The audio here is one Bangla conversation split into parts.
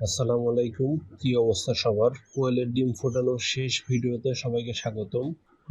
আসসালামু আলাইকুম। কি অবস্থা সবার? কোয়েলের ডিম ফোটানোর শেষ ভিডিওতে সবাইকে স্বাগতম।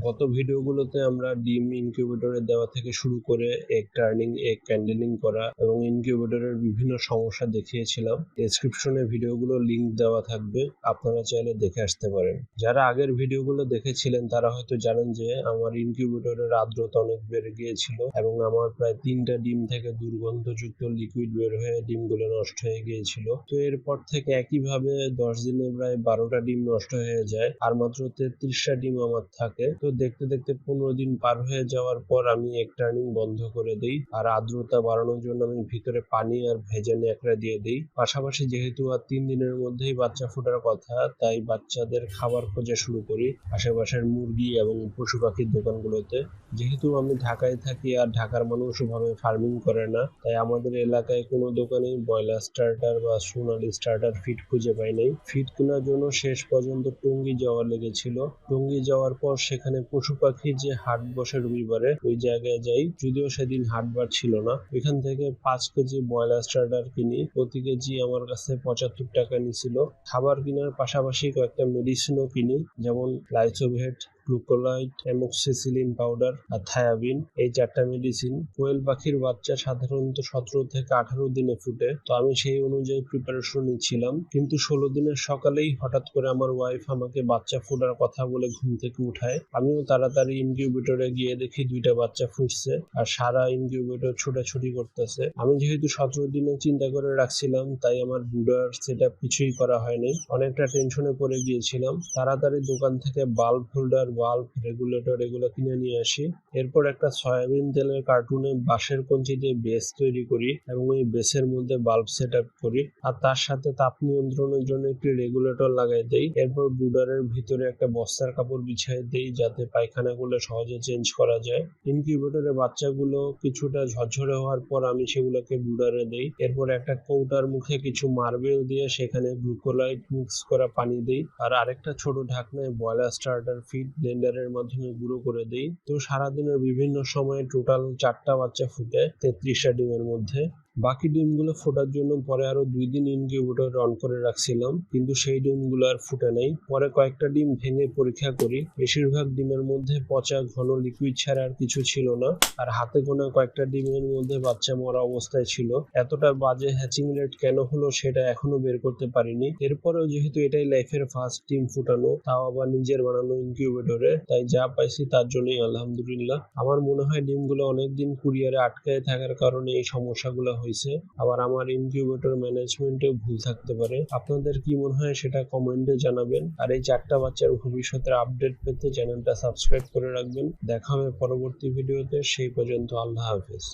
গত ভিডিওগুলোতে আমরা ডিম ইনকিউবেটরে দেওয়া থেকে শুরু করে এগ টার্নিং, এগ ক্যান্ডেলিং করা এবং ইনকিউবেটরের বিভিন্ন সমস্যা দেখিয়েছিলাম। ডেসক্রিপশনে ভিডিওগুলো লিংক দেওয়া থাকবে, আপনারা চাইলে দেখে আসতে পারেন। যারা আগের ভিডিওগুলো দেখেছিলেন, তারা হয়তো জানেন যে আমার ইনকিউবেটরের আর্দ্রতা অনেক বেড়ে গিয়েছিল এবং আমার প্রায় তিনটা ডিম থেকে দুর্গন্ধযুক্ত লিকুইড বের হয়ে ডিমগুলো নষ্ট হয়ে গিয়েছিল। তো এরপর থেকে একইভাবে দশ দিনে প্রায় বারোটা ডিম নষ্ট হয়ে যায়, আর মাত্র তেত্রিশটা ডিম আমার থাকে। তো দেখতে দেখতে পনেরো দিন পার হয়ে যাওয়ার পর আমি এক টার্নিং বন্ধ করে দিই। আর আর্দ্রতা বাড়ানোর জন্য আমি ভিতরে পানি আর ভেজে ন্যাকড়া দিয়ে দিই। পাশাপাশি যেহেতু আর তিন দিনের মধ্যেই বাচ্চা ফোটার কথা, তাই বাচ্চাদের খাবার খোঁজা শুরু করি আশেপাশের মুরগি এবং পশু পাখির দোকানগুলোতে। যেহেতু আমি ঢাকায় থাকি আর ঢাকার মানুষ ওভাবে ফার্মিং করে না, তাই আমাদের এলাকায় কোনো দোকানেই ব্রয়লার স্টার্টার বা সোনালি স্টার্টার ফিট খুঁজে পাই নাই। ফিট কেনার জন্য শেষ পর্যন্ত টঙ্গি যাওয়া লেগেছিল। টঙ্গি যাওয়ার পর সেখানে পশু পাখির যে হাট বসে রবিবারে, ওই জায়গায় যাই। যদিও সেদিন হাট বার ছিল না। এখান থেকে পাঁচ কেজি ব্রয়লার স্টার্টার কিনি। প্রতি কেজি আমার কাছে পঁচাত্তর টাকা নিছিল। খাবার কেনার পাশাপাশি কয়েকটা মেডিসিনও কিনি, যেমন লাইসোভেট গ্লুকোলাইট অ্যামোক্সিসিলিন পাউডার আর থায়াবিন এই চারটা মেডিসিন কোয়েল পাখির বাচ্চা সাধারণত সতেরো থেকে আঠারো দিনে ফুটে। তো আমি সেই অনুযায়ী প্রিপারেশন নিচ্ছিলাম। কিন্তু ষোলো দিনের সকালেই হঠাৎ করে আমার ওয়াইফ আমাকে বাচ্চা ফোটার কথা বলে ঘুম থেকে উঠায়। আমিও তাড়াতাড়ি ইনকিউবেটরে গিয়ে দেখি দুইটা বাচ্চা ফুটছে আর সারা ইনকিউবেটর ছোটাছুটি করতেছে। আমি যেহেতু সতেরো দিনে চিন্তা করে রাখছিলাম, তাই আমার বুডার সেটা কিছুই করা হয়নি। অনেকটা টেনশনে পড়ে গিয়েছিলাম। তাড়াতাড়ি দোকান থেকে বাল্ব হোল্ডার বাল্ব রেগুলেটর এগুলো কিনে নিয়ে আসি। এরপর একটা সয়াবিন তেলের কার্টুনে বাঁশের কঞ্চি দিয়ে বেস তৈরি করি এবং ওই বেসের মধ্যে বাল্ব সেট করি। আর তার সাথে তাপ নিয়ন্ত্রণের জন্য একটি রেগুলেটর লাগাই দেই। এরপর বুডারের ভিতরে একটা বস্তার কাপড় বিছিয়ে দেই যাতে পায়খানাগুলো সহজে চেঞ্জ করা যায়। ইনকিউবেটরের বাচ্চাগুলো কিছুটা ঝরঝরে হওয়ার পর আমি সেগুলোকে বুডারে দেই। এরপর একটা কৌটার মুখে কিছু মার্বেল দিয়ে সেখানে গ্লুকোলাইট মিক্স করা পানি দেই। আর আরেকটা ছোট ঢাকনায় বয়লার স্টার্টার ফিড ব্লেন্ডারের মাধ্যমে গুঁড়ো করে দিই। তো সারাদিনের বিভিন্ন সময়ে টোটাল চারটা বাচ্চা ফুটে তেত্রিশটা ডিমের মধ্যে। বাকি ডিমগুলো ফোটার জন্য পরে আরও দুই দিন ইনকিউবেটর অন করে রাখছিলাম, কিন্তু সেই ডিমগুলো আর ফুটে নাই। পরে কয়েকটা ডিম ভেঙে পরীক্ষা করি। বেশিরভাগ ডিমের মধ্যে পচা, ঘন লিকুইড ছাড়া আর কিছু ছিল না, আর হাতে গোনা কয়েকটা ডিমের মধ্যে বাচ্চা মরা অবস্থায় ছিল। এতটা বাজে হ্যাচিং রেট কেন হলো সেটা এখনও বের করতে পারিনি। এরপরেও যেহেতু এটাই লাইফের ফার্স্ট ডিম ফুটানো, তাও আবার নিজের বানানো ইনকিউবেটরে। তাই যা পাইছি তার জন্যই আলহামদুলিল্লাহ। আমার মনে হয় ডিমগুলো অনেকদিন কুরিয়ারে আটকায় থাকার কারণে এই সমস্যাগুলো হয়েছে। আবার আমার ইনকিউবেটর ম্যানেজমেন্টেও ভুল থাকতে পারে। আপনাদের কি মনে হয় সেটা কমেন্টে জানাবেন। আর এই চারটা বাচ্চার ভবিষ্যতের আপডেট পেতে চ্যানেলটা সাবস্ক্রাইব করে রাখবেন। দেখা হবে পরবর্তী ভিডিওতে সেই পর্যন্ত আল্লাহ হাফেজ।